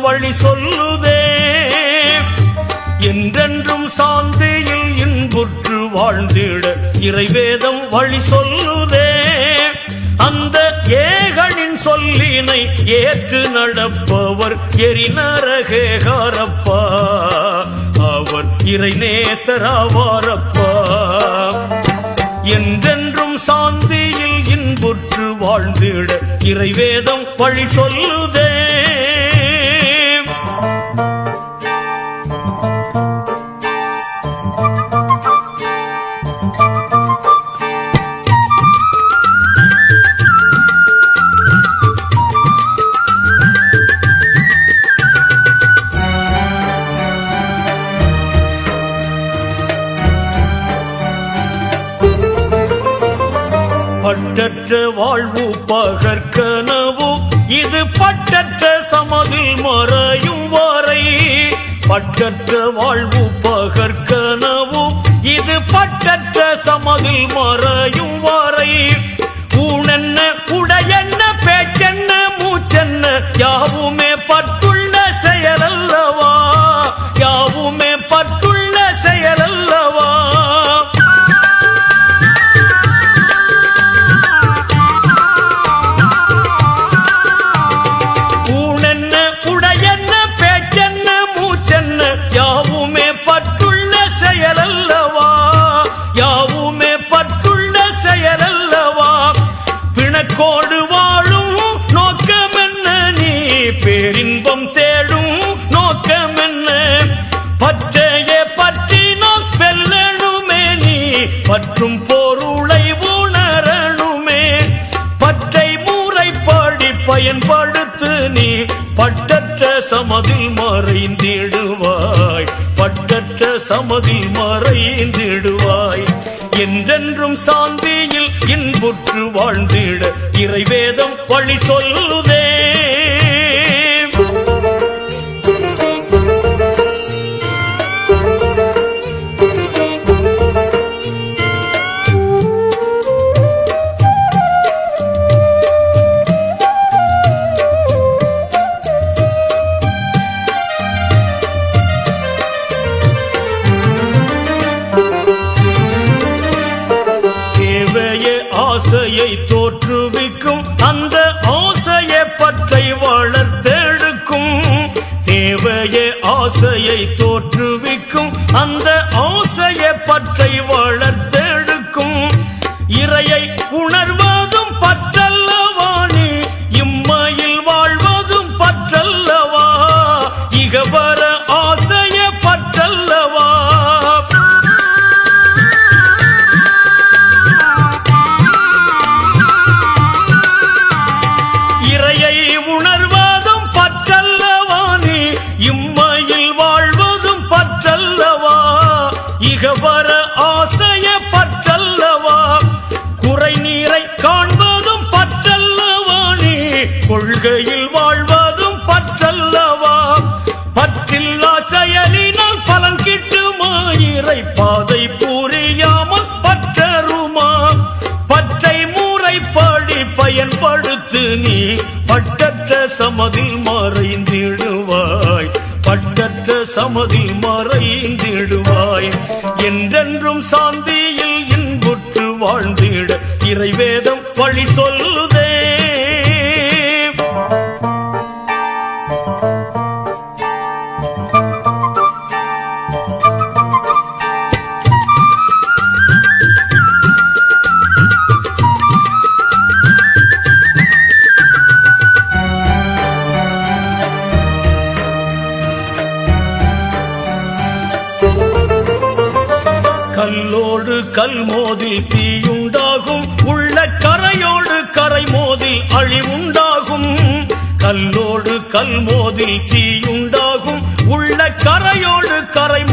வழி சொல்லுதே. என்றென்றும் சாந்தியில் இன்புற்று வாழ்ந்திட இறைவேதம் வழி சொல்லுதே. அந்த ஏகனின் சொல்லினை ஏற்று நடப்பவர் எரிநரகேகாரப்பா. அவர் இறைநேசராவாரப்பா. என்றென்றும் சாந்தியில் இன்புற்று வாழ்ந்திட இறைவேதம் வழி சொல்லுதே. பட்டற்ற வாழ்வு பகற்கனவு பட்டற்ற சமதில் மறையும் வரை பட்டற்ற வாழ்வு பகற்கனவும். இது பட்டற்ற சமதில் மறையும் வரை. பயன்படுத்து நீ. பட்டற்ற சமதில் மறைந்திடுவாய். பட்டற்ற சமதில் மறைந்திடுவாய். என்றென்றும் சாந்தியில் இன்புற்று வாழ்ந்திட. இறைவேதம் வழி சொல்லுதே. தேவைய ஆசையை தோற்றுவிக்கும் அந்த ஆசைய பற்றை வளர்த்தெடுக்கும் தேவைய ஆசையை தோற்றுவிக்கும் அந்த ஆசைய பற்றை வளர்த்தெடுக்கும் இறையை உணர்வு நீ பட்டற்ற சமதில் மறைந்திடுவாய். பட்டற்ற சமதில் மறைந்திடுவாய். என்றென்றும் சாந்தியில் இன்புற்று வாழ்ந்திட இறைவேதம் வழி சொல்லுதே. கல்லோடு கல் மோதில் தீயுண்டாகும். உள்ள கரையோடு கரை மோதில் அழிவுண்டாகும். கல்லோடு கல் மோதில் தீயுண்டாகும். உள்ள கரையோடு கரை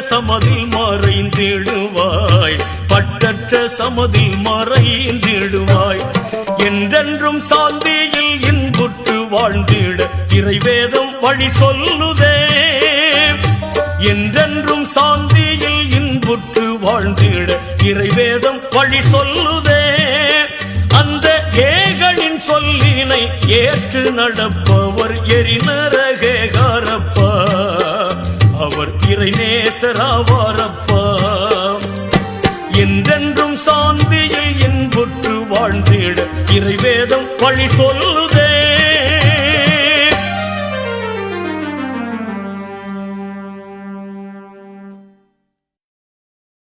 சமதில் மறைந்திடுவாய் பட்டற்ற சமதில் மறைந்திடுவாய். என்றென்றும் சாந்தியில் இன்புற்று வாழ்ந்திட இறைவேதம் வழி சொல்லுதே. என்றென்றும் சாந்தியில் இன்புற்று வாழ்ந்திட இறைவேதம் வழி சொல்லுதே. அந்த ஏகனின் சொல்லினை ஏற்று நடப்பவர் எரிநர. இறை நேசராவாரப்பா. என்றென்றும் சாந்தியில் இன்புற்று வாழ்ந்திட இறைவேதம் வழி சொல்லு